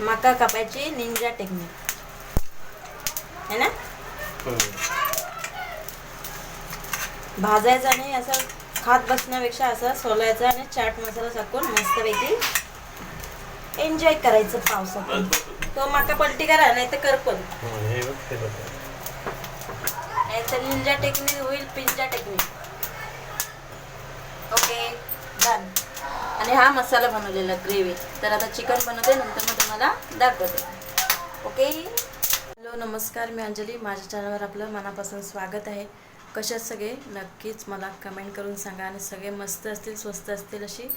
मका कापायची Ninja technique है ना? भाजायचं आणि असं खात बसण्यापेक्षा असं सोलायचं आणि चाट मसाला टाकून मस्तपैकी एन्जॉय करायचं पावसात तो मका पलटी करा नाही तर करपल. हे नाही तर निंजा टेक्निक होईल पिंजा टेक्निक ओके डन आणि हा मसाला बनवलेला ग्रेव्ही तर आता चिकन बनवते नंतर मग तुम्हाला दाखवते. ओके हॅलो नमस्कार मी अंजली. माझ्या चॅनलवर आपलं मनापासून स्वागत आहे. कशात सगळे? नक्कीच मला कमेंट करून सांगा आणि सगळे मस्त असतील स्वस्त असतील अशी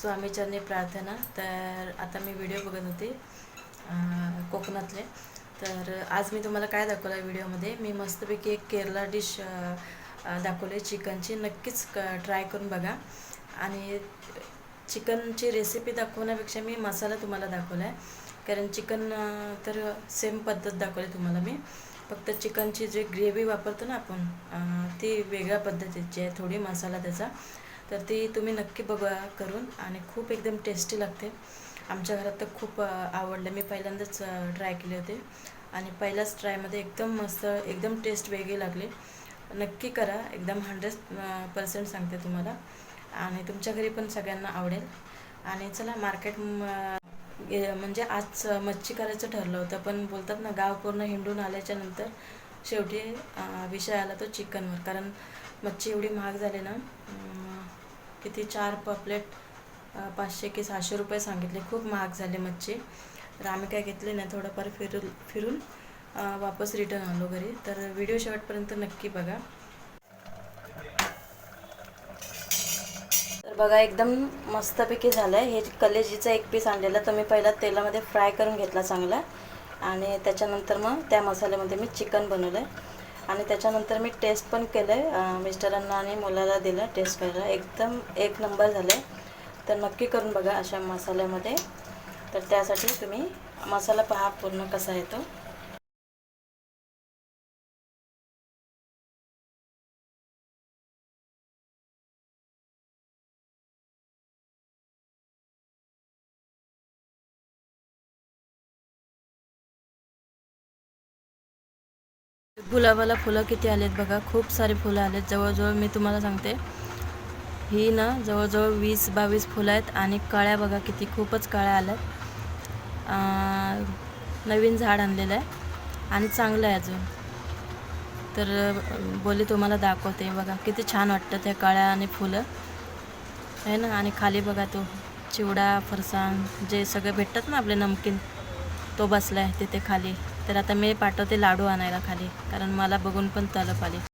स्वामीचरणी प्रार्थना. तर आता मी व्हिडिओ बघत होते कोकणातले. तर आज मी तुम्हाला काय दाखवलं आहे व्हिडिओमध्ये मी मस्तपैकी एक केरला डिश दाखवली चिकनची नक्कीच क ट्राय करून बघा. आणि चिकनची रेसिपी दाखवण्यापेक्षा मी मसाला तुम्हाला दाखवला आहे कारण चिकन तर सेम पद्धत दाखवली तुम्हाला मी. फक्त चिकनची जे ग्रेव्ही वापरतो ना आपण ती वेगळ्या पद्धतीची आहे थोडी मसाला त्याचा. तर ती तुम्ही नक्की बघा करून आणि खूप एकदम टेस्टी लागते. आमच्या घरात तर खूप आवडलं. मी पहिल्यांदाच ट्राय केले होते. आणि पहिल्याच ट्रायमध्ये एकदम मस्त एकदम टेस्ट वेगळी लागली. नक्की करा. एकदम हंड्रेड पर्सेंट सांगते तुम्हाला. आणि तुमच्या घरी पण सगळ्यांना आवडेल. आणि चला मार्केट म्हणजे आज मच्छी करायचं ठरलं होतं पण बोलतात ना गाव पूर्ण हिंडून आल्याच्यानंतर शेवटी विषय आला तो चिकनवर. कारण मच्छी एवढी महाग झाली ना किती चार प प्लेट पाचशे की सहाशे रुपये सांगितले. खूप महाग झाले मच्छी. तर आम्ही काय घेतले नाही थोडंफार फिरून फिरून वापस रिटर्न आलो घरी. तर व्हिडिओ शेवटपर्यंत नक्की बघा. बघा एकदम मस्तपैकी झालं आहे हे कलेजीचं एक पीस आणलेलं. तर मी पहिला तेलामध्ये फ्राय करून घेतला चांगला. आणि त्याच्यानंतर मग त्या मसाल्यामध्ये मी चिकन बनवलं आहे आणि त्याच्यानंतर मी टेस्ट पण केलं आहे मिस्टरांना आणि मुलाला दिलं टेस्ट करायला. एकदम एक नंबर झालं आहे तर नक्की करून बघा अशा मसाल्यामध्ये. तर त्यासाठी तुम्ही मसाला पहा पूर्ण कसा येतो गुलाबाला फुलं किती आलेत बघा. खूप सारे फुलं आलेत. जवळजवळ मी तुम्हाला सांगते. ही ना जवळजवळ वीस बावीस फुलं आहेत आणि कळ्या बघा किती. खूपच कळ्या आल्यात. नवीन झाड आणलेलं आहे आणि चांगलं आहे अजून. तर बोली तुम्हाला दाखवते बघा. किती छान वाटतं त्या कळ्या आणि फुलं. आहे ना? आणि खाली बघा तो चिवडा फरसाण जे सगळे भेटतात ना आपले नमकीन तो बसला आहे तिथे खाली. तर आता मी पाठवते लाडू आणायला खाली कारण मला बघून पण तलप आली.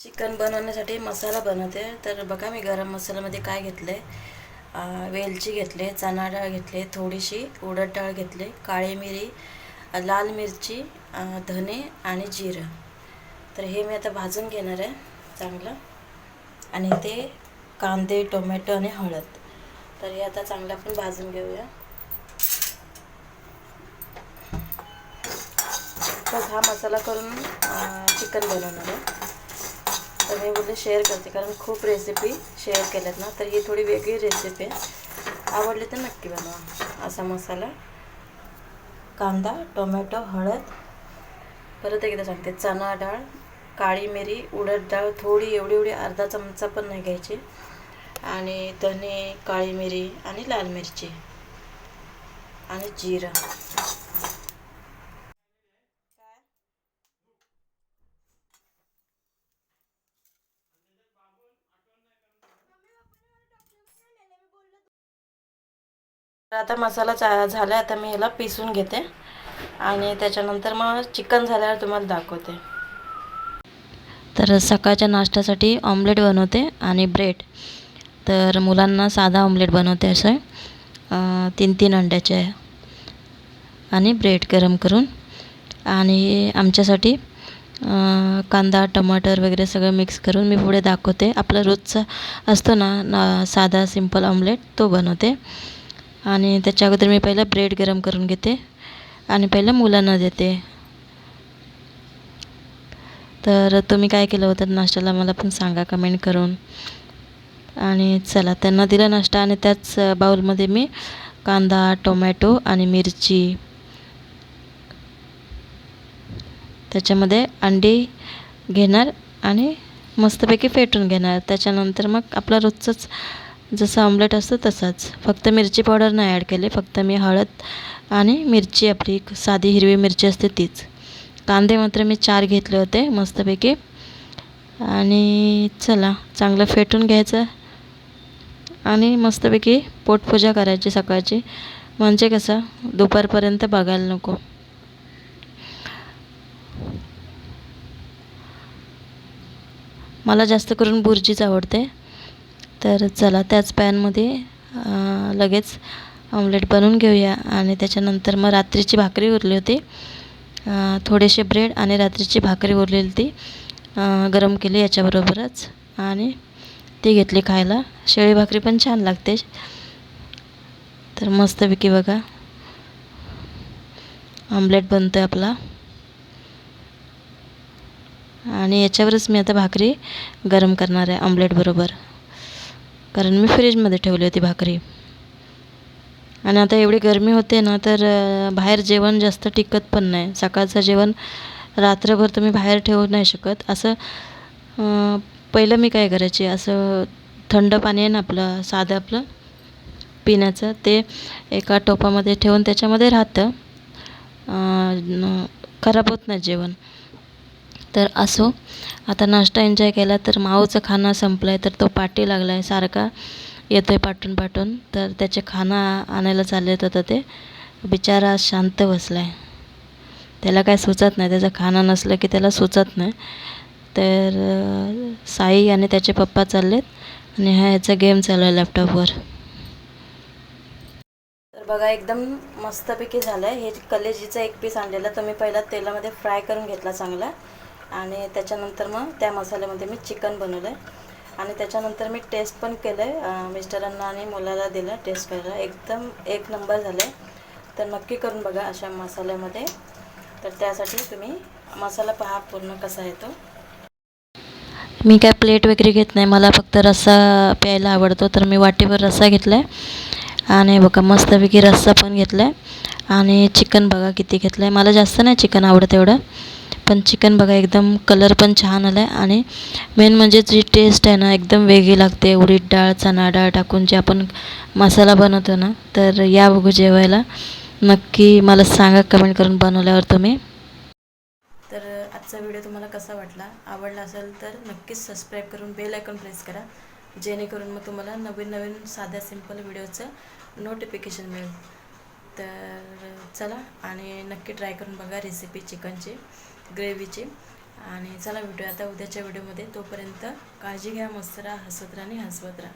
चिकन बनवण्यासाठी मसाला बनवते. तर बघा मी गरम मसाल्यामध्ये काय घेतलं आहे वेलची घेतले चणा डाळ घेतले थोडीशी उडद डाळ घेतले काळी मिरी लाल मिरची धने आणि जिरं. तर हे मी आता भाजून घेणार आहे चांगलं. आणि ते कांदे टोमॅटो आणि हळद. तर हे आता चांगलं आपण भाजून घेऊया. तर हा मसाला करून चिकन बनवणार आहे. तर मी बोलले शेअर करते कारण खूप रेसिपी शेअर केल्यात ना तर ही थोडी वेगळी रेसिपी आहे. आवडली तर नक्की बनवा असा मसाला. कांदा टोमॅटो हळद. परत एकदा सांगते चणा डाळ काळी मिरी उडद डाळ थोडी एवढी एवढी अर्धा चमचा पण नाही घ्यायची. आणि धने काळी मिरी आणि लाल मिरची. आणि जिरं. तर आता मसाला चा झाला आता मी ह्याला पिसून घेते. आणि त्याच्यानंतर मग चिकन झाल्यावर तुम्हाला दाखवते. तर सकाळच्या नाश्त्यासाठी ऑमलेट बनवते आणि ब्रेड तर मुलांना साधा ऑमलेट बनवते असं. तीन तीन अंड्याचे. आहे आणि ब्रेड गरम करून. आणि आमच्यासाठी कांदा टमाटर वगैरे सगळं मिक्स करून मी पुढे दाखवते. आपला रोजचा असतो ना ना साधा सिंपल ऑमलेट तो बनवते. आणि त्याच्या अगोदर मी पहिलं ब्रेड गरम करून घेते आणि पहिलं मुलांना देते. तर तुम्ही काय केलं होतं? नाश्त्याला मला पण सांगा कमेंट करून. आणि चला त्यांना दिला नाश्ता आणि त्याच बाउलमध्ये मी कांदा टोमॅटो आणि मिरची. त्याच्यामध्ये अंडी घेणार आणि मस्तपैकी फेटून घेणार. त्याच्यानंतर मग आपला रोजचंच जसं ऑमलेट असतं तसाच. फक्त मिरची पावडर नाही ॲड केले फक्त मी हळद आणि मिरची आपली साधी हिरवी मिरची असते तीच. कांदे मात्र मी चार घेतले होते मस्तपैकी. आणि चला चांगलं फेटून घ्यायचं. आणि मस्तपैकी पोटपूजा करायची सकाळची. म्हणजे कसं दुपारपर्यंत बघायला नको. मला जास्त करून बुर्जीच आवडते. तर चला त्याच पॅनमध्ये लगेच ऑमलेट बनवून घेऊया. आणि त्याच्यानंतर मग रात्रीची भाकरी उरली होती. थोडेसे ब्रेड आणि रात्रीची भाकरी उरलेली ती गरम केली याच्याबरोबरच. आणि ती घेतली खायला. शेळी भाकरी पण छान लागते. तर मस्तपैकी बघा. ऑमलेट बनतो आहे आपला. आणि याच्यावरच मी आता भाकरी गरम करणार आहे ऑमलेटबरोबर कारण मी फ्रीजमध्ये ठेवली होती भाकरी. आणि आता एवढी गरमी होते ना तर बाहेर जेवण जास्त टिकत पण नाही. सकाळचं जेवण रात्रभर तुम्ही बाहेर ठेवू नाही शकत. असं पहिलं मी काय करायचे असं थंड पाणी आहे ना आपलं साधं आपलं पिण्याचं ते एका टोपामध्ये ठेवून त्याच्यामध्ये राहतं. खराब होत नाही जेवण. तर असो. आता नाश्ता एन्जॉय केला तर माऊचं खाणं संपलं आहे तर तो पाठी लागला आहे सारखा. येतो आहे पाठून पाठून तर त्याचे खाणं आणायला चाललेत होतं ते. बिचारा शांत बसला आहे त्याला काय सुचत नाही त्याचं खाणं नसलं की त्याला सुचत नाही. तर साई आणि त्याचे पप्पा चाललेत आणि हा ह्याचा गेम चालू आहे लॅपटॉपवर तर बघा एकदम मस्तपैकी झालं आहे हे कलेजीचा एक पीस आणलेला. तुम्ही मी पहिला तेलामध्ये फ्राय करून घेतला चांगला. आणि त्याच्यानंतर मग त्या मसाल्यामध्ये मी चिकन बनवलं आहे आणि त्याच्यानंतर मी टेस्ट पण केलं आहे मिस्टरांना आणि मुलाला दिलं टेस्ट करायला. एकदम एक नंबर झालं आहे तर नक्की करून बघा अशा मसाल्यामध्ये. तर त्यासाठी तुम्ही मसाला पहा पूर्ण कसा येतो मी काय प्लेट वगैरे घेत नाही. मला फक्त रस्सा प्यायला आवडतो. तर मी वाटीवर रस्सा घेतला आहे आणि बघा मस्तपैकी रस्सा पण घेतला आहे आणि चिकन बघा किती घेतलं आहे मला जास्त नाही चिकन आवडतं एवढं. पण चिकन बघा एकदम कलर पण छान आला आहे आणि मेन म्हणजे जी टेस्ट आहे ना एकदम वेगळी लागते. उडीद डाळ चणा डाळ टाकून जे आपण मसाला बनवतो ना तर या बघू जेवायला. नक्की मला सांगा कमेंट करून बनवल्यावर तुम्ही. तर आजचा व्हिडिओ तुम्हाला कसा वाटला? आवडला असेल तर नक्कीच सबस्क्राईब करून बेल आयकॉन प्रेस करा. जेणेकरून मग तुम्हाला नवीन नवीन साध्या सिंपल व्हिडिओचं नोटिफिकेशन मिळेल. तर चला आणि नक्की ट्राय करून बघा रेसिपी चिकनची ग्रेव्हीचे. आणि चला भेटूया आता उद्याच्या व्हिडिओमध्ये. तोपर्यंत काळजी घ्या मस्त राहा हसत राहा आणि हसवत राहा.